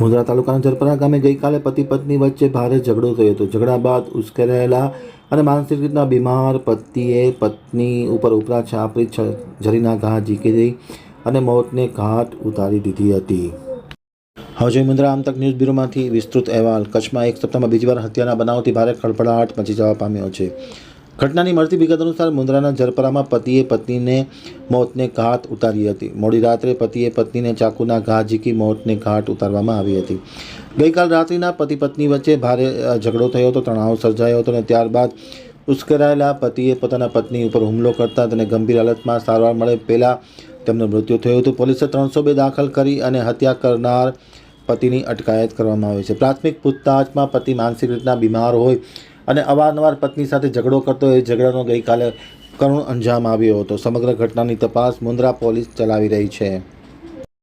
મુંદ્રા તાલુકાના જરપરા ગામે ગઈકાલે પતિ પત્ની વચ્ચે ભારે ઝઘડો થયો હતો. ઝઘડા બાદ ઉશ્કેરાયેલા અને માનસિક રીતના બીમાર પતિએ પત્ની ઉપર ઉપરા છાપરી ઝરીના ઘા ઝીકી દઈ અને મોતને ઘાટ ઉતારી દીધી હતી. જોઈએ મુંદ્રા આમતક ન્યૂઝ બ્યુરોમાંથી વિસ્તૃત અહેવાલ. કચ્છમાં એક સપ્તાહમાં બીજી વાર હત્યાના બનાવથી ભારે ખળભળાટ મચી જવા પામ્યો છે. ઘટનાની મળતી વિગત અનુસાર મુન્દ્રાના જરપરામાં પતિએ પત્નીને મોતને ઘાટ ઉતારી હતી. મોડી રાત્રે પતિએ પત્નીને ચાકુના ઘા ઝીકી મોતને ઘાટ ઉતારવામાં આવી હતી. ગઈકાલ રાત્રિના પતિ પત્ની વચ્ચે ભારે ઝઘડો થયો હતો, તણાવ સર્જાયો હતો અને ત્યારબાદ ઉશ્કેરાયેલા પતિએ પોતાના પત્ની ઉપર હુમલો કરતા તેને ગંભીર હાલતમાં સારવાર મળે પહેલાં તેમનું મૃત્યુ થયું હતું. પોલીસે ત્રણસો બે દાખલ કરી અને હત્યા કરનાર પતિની અટકાયત કરવામાં આવી છે. પ્રાથમિક પૂછતાછમાં પતિ માનસિક રીતના બીમાર હોય અને અવારનવાર પત્ની સાથે ઝઘડો કરતો એ ઝઘડાનો ગઈકાલે કરુણ અંજામ આવ્યો હતો. સમગ્ર ઘટનાની તપાસ મુન્દ્રા પોલીસ ચલાવી રહી છે.